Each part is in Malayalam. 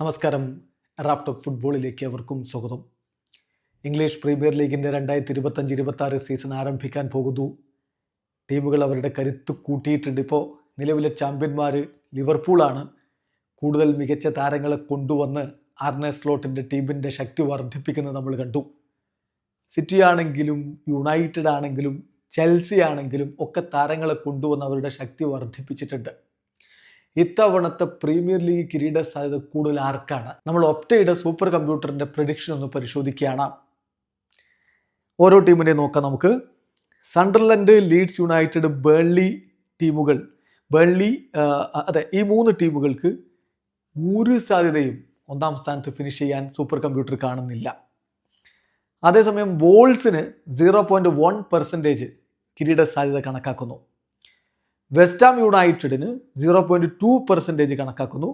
നമസ്കാരം. റാഫ്റ്റോക്ക് ഫുട്ബോളിലേക്ക് അവർക്കും സ്വാഗതം. ഇംഗ്ലീഷ് പ്രീമിയർ ലീഗിന്റെ രണ്ടായിരത്തി ഇരുപത്തഞ്ച് ഇരുപത്തി ആറ് സീസൺ ആരംഭിക്കാൻ പോകുന്നു. ടീമുകൾ അവരുടെ കരുത്ത് കൂട്ടിയിട്ടുണ്ട്. ഇപ്പോൾ നിലവിലെ ചാമ്പ്യന്മാർ ലിവർപൂളാണ്. കൂടുതൽ മികച്ച താരങ്ങളെ കൊണ്ടുവന്ന് ആർനെ സ്ലോട്ടിന്റെ ടീമിന്റെ ശക്തി വർദ്ധിപ്പിക്കുന്നത് നമ്മൾ കണ്ടു. സിറ്റി ആണെങ്കിലും യുണൈറ്റഡ് ആണെങ്കിലും ചെൽസി ആണെങ്കിലും ഒക്കെ താരങ്ങളെ കൊണ്ടുവന്ന് അവരുടെ ശക്തി വർദ്ധിപ്പിച്ചിട്ടുണ്ട്. ഇത്തവണത്തെ പ്രീമിയർ ലീഗ് കിരീട സാധ്യത കൂടുതൽ ആർക്കാണ്? നമ്മൾ ഒപ്റ്റയുടെ സൂപ്പർ കമ്പ്യൂട്ടറിന്റെ പ്രഡിക്ഷൻ ഒന്ന് പരിശോധിക്കുകയാണ്. ഓരോ ടീമിനെ നോക്കാം നമുക്ക്. സണ്ടർലൻഡ് ലീഡ്സ് യുണൈറ്റഡ് ബേൺലി ടീമുകൾ ബേൺലി അതെ ഈ മൂന്ന് ടീമുകൾക്ക് ഒരു സാധ്യതയും ഒന്നാം സ്ഥാനത്ത് ഫിനിഷ് ചെയ്യാൻ സൂപ്പർ കമ്പ്യൂട്ടർ കാണുന്നില്ല. അതേസമയം വോൾസിന് സീറോ പോയിന്റ് വൺ പെർസെന്റേജ് കിരീട സാധ്യത കണക്കാക്കുന്നു. വെസ്റ്റാം യുണൈറ്റഡിന് സീറോ പോയിന്റ് ടു പെർസെന്റേജ് കണക്കാക്കുന്നു.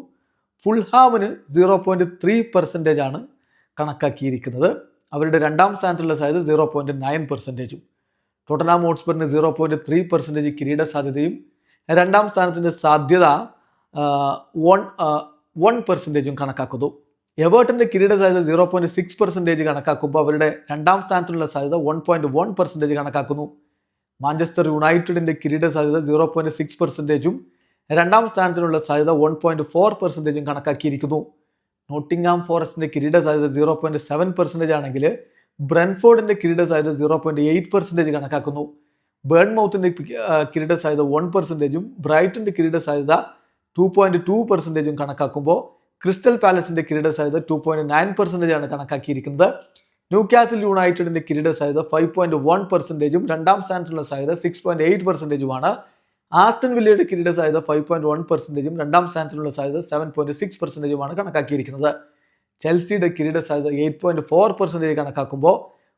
ഫുൾഹാമിന് സീറോ പോയിന്റ് ത്രീ പെർസെന്റേജ് ആണ് കണക്കാക്കിയിരിക്കുന്നത്. അവരുടെ രണ്ടാം സ്ഥാനത്തുള്ള സാധ്യത സീറോ പോയിന്റ് നയൻ പെർസെന്റേജും ടോട്ടനാം ഹോട്ട്സ്പറിന് സീറോ പോയിന്റ് ത്രീ പെർസെന്റേജ് കിരീട സാധ്യതയും രണ്ടാം സ്ഥാനത്തിന്റെ സാധ്യത വൺ വൺ പെർസെന്റേജും കണക്കാക്കുന്നു. എവേർട്ടിന്റെ കിരീട സാധ്യത സീറോ പോയിന്റ് സിക്സ് പെർസെന്റേജ് കണക്കാക്കുമ്പോൾ അവരുടെ രണ്ടാം സ്ഥാനത്തുള്ള സാധ്യത വൺ പോയിന്റ് വൺ പെർസെന്റേജ് കണക്കാക്കുന്നു. മാഞ്ചസ്റ്റർ യുണൈറ്റഡിന്റെ കിരീട സാധ്യത സീറോ പോയിന്റ് സിക്സ് പെർസെന്റേജും രണ്ടാം സ്ഥാനത്തിനുള്ള സാധ്യത വൺ പോയിന്റ് ഫോർ പെർസെന്റേജും കണക്കാക്കിയിരിക്കുന്നു. നോട്ടിംഗ്ഹാം ഫോറസ്റ്റിന്റെ കിരീട സാധ്യത സീറോ പോയിന്റ് സെവൻ പെർസെന്റേജ് ആണെങ്കിൽ ബ്രൻഫോർഡിന്റെ കിരീട സാധ്യത സീറോ പോയിന്റ് എയ്റ്റ് പെർസെന്റേജ് കണക്കാക്കുന്നു. ബേൺമൗത്തിന്റെ കിരീട സാധ്യത വൺ പെർസെന്റേജും ബ്രൈറ്റന്റെ കിരീട സാധ്യത ടു പോയിന്റ് ടു പെർസെന്റേജും കണക്കാക്കുമ്പോൾ ക്രിസ്റ്റൽ പാലസിന്റെ കിരീട സാധ്യത ടു പോയിന്റ് നയൻ പെർസെന്റേജ് ആണ് കണക്കാക്കിയിരിക്കുന്നത്. ന്യൂകാസിൽ യുണൈറ്റഡിന്റെ കിരീട സാധ്യത ഫൈവ് പോയിന്റ് വൺ പെർസെന്റേജും രണ്ടാം സ്ഥാനത്തുള്ള സാധ്യത സിക്സ് പോയിന്റ് എയ്റ്റ് പെർസെന്റേജുമാണ് ആസ്റ്റൻ വില്ലയുടെ കിരീട സാധ്യത ഫൈവ് പോയിന്റ് വൺ പെർസെന്റേജും രണ്ടാം സ്ഥാനത്തിലുള്ള സാധ്യത സെവൻ പോയിന്റ് സിക്സ് പെർസെന്റേജുമാണ് കണക്കാക്കിയിരിക്കുന്നത്. ചെൽസിയുടെ കിരീട സാധ്യത എയ്റ്റ് പോയിന്റ് ഫോർ പെർസെന്റേജ് കണക്കാക്കുമ്പോൾ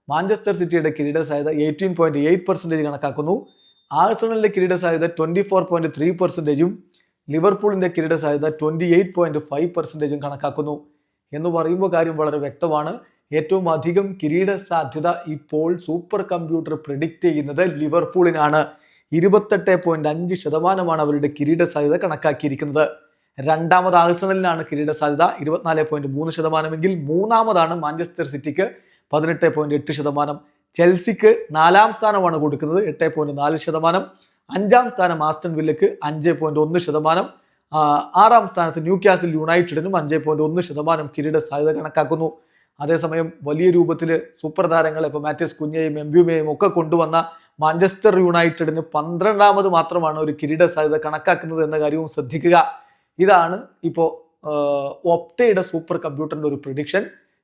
മാഞ്ചസ്റ്റർ സിറ്റിയുടെ കിരീട സാധ്യത എയ്റ്റീൻ പോയിന്റ് എയ്റ്റ് പെർസെന്റേജ് കണക്കാക്കുന്നു. ആഴ്സണലിന്റെ കിരീട സാധ്യത ട്വന്റി ഫോർ പോയിന്റ് ത്രീ പെർസെന്റേജും ലിവർപൂളിന്റെ കിരീട സാധ്യത ട്വന്റി എയ്റ്റ് പോയിന്റ് ഫൈവ് പെർസെന്റേജും കണക്കാക്കുന്നു. എന്ന് പറയുമ്പോൾ കാര്യം വളരെ വ്യക്തമാണ്. ഏറ്റവും അധികം കിരീട സാധ്യത ഇപ്പോൾ സൂപ്പർ കമ്പ്യൂട്ടർ പ്രിഡിക്റ്റ് ചെയ്യുന്നത് ലിവർപൂളിനാണ്. ഇരുപത്തെട്ട് പോയിന്റ് അഞ്ച് ശതമാനമാണ് അവരുടെ കിരീട സാധ്യത കണക്കാക്കിയിരിക്കുന്നത്. രണ്ടാമത് ആഴ്സണലിനാണ് കിരീട സാധ്യത ഇരുപത്തിനാല് പോയിന്റ് മൂന്ന് ശതമാനമെങ്കിൽ മൂന്നാമതാണ് മാഞ്ചസ്റ്റർ സിറ്റിക്ക് പതിനെട്ട് പോയിന്റ് എട്ട് ശതമാനം. ചെൽസിക്ക് നാലാം സ്ഥാനമാണ് കൊടുക്കുന്നത് എട്ട് പോയിന്റ് നാല് ശതമാനം. അഞ്ചാം സ്ഥാനം ആസ്റ്റൺ വില്ലക്ക് അഞ്ച് പോയിന്റ് ഒന്ന് ശതമാനം. ആറാം സ്ഥാനത്ത് ന്യൂ കാസിൽ യുണൈറ്റഡിനും അഞ്ച് പോയിന്റ് ഒന്ന് ശതമാനം കിരീട സാധ്യത കണക്കാക്കുന്നു. അതേസമയം വലിയ രൂപത്തിൽ സൂപ്പർ താരങ്ങളെ ഇപ്പോൾ മാത്യൂസ് കുഞ്ഞയും എംബ്യുമയും ഒക്കെ കൊണ്ടുവന്ന മാഞ്ചസ്റ്റർ യുണൈറ്റഡിന് പന്ത്രണ്ടാമത് മാത്രമാണ് ഒരു കിരീട സാധ്യത കണക്കാക്കുന്നത് എന്ന കാര്യവും ശ്രദ്ധിക്കുക. ഇതാണ് ഇപ്പോൾ ഒപ്റ്റയുടെ സൂപ്പർ കമ്പ്യൂട്ടറിന്റെ ഒരു പ്രിഡിക്ഷൻ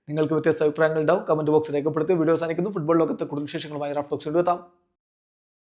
നിങ്ങൾക്ക് വ്യത്യസ്ത അഭിപ്രായങ്ങൾ ഉണ്ടാവും. കമന്റ് ബോക്സ് രേഖപ്പെടുത്തി. വീഡിയോ സാധിക്കുന്നു ഫുട്ബോൾ ലോകത്തെ കൂടുതൽ വിശേഷങ്ങളുമായി റാഫ് ടോക്സ്